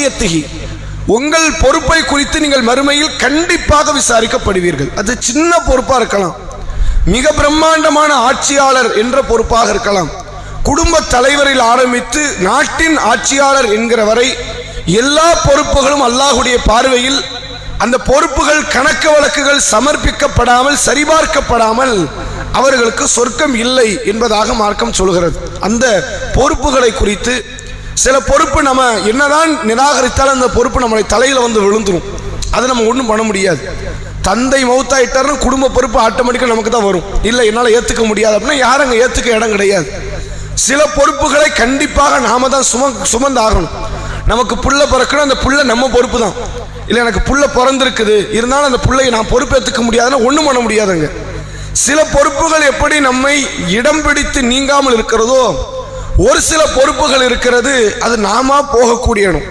மசூலியத்திகி உங்கள் பொறுப்பை குறித்து நீங்கள் மறுமையில் கண்டிப்பாக விசாரிக்கப்படுவீர்கள். அது சின்ன பொறுப்பாக இருக்கலாம். மிக பிரம்மாண்டமான ஆட்சியாளர் என்ற பொறுப்பாக இருக்கலாம். குடும்ப தலைவரில் ஆரம்பித்து நாட்டின் ஆட்சியாளர் என்கிற வரை எல்லா பொறுப்புகளும் அல்லாஹுடைய பார்வையில் அந்த பொறுப்புகள் கணக்கு வழக்குகள் சமர்ப்பிக்கப்படாமல் சரிபார்க்கப்படாமல் அவர்களுக்கு சொர்க்கம் இல்லை என்பதாக மார்க்கம் சொல்கிறது. அந்த பொறுப்புகளை குறித்து சில பொறுப்பு நம்ம என்னதான் நிராகரித்தாலும் அந்த பொறுப்பு நம்மளை தலையில் வந்து விழுந்துடும் அதை நம்ம ஒன்றும் பண்ண முடியாது. தந்தை மௌத்தாயிட்டாருன்னு குடும்ப பொறுப்பு ஆட்டோமேட்டிக்காக நமக்கு தான் வரும். இல்லை என்னால் ஏற்றுக்க முடியாது அப்படின்னா யாரும் அங்கே ஏற்றுக்க இடம் கிடையாது. சில பொறுப்புகளை கண்டிப்பாக நாம தான் சும சுமந்து ஆகணும் நமக்கு புள்ள பிறக்கணும் அந்த புள்ள நம்ம பொறுப்பு தான். இல்லை எனக்கு புள்ள பிறந்திருக்குது. இருந்தாலும் அந்த புள்ளையை நான் பொறுப்பேற்றுக்க முடியாதுன்னா ஒன்றும் பண்ண முடியாதுங்க சில பொறுப்புகள் எப்படி நம்மை இடம் பிடித்து நீங்காமல் இருக்கிறதோ ஒரு சில பொறுப்புகள் இருக்கிறது அது நாம போகக்கூடியனும்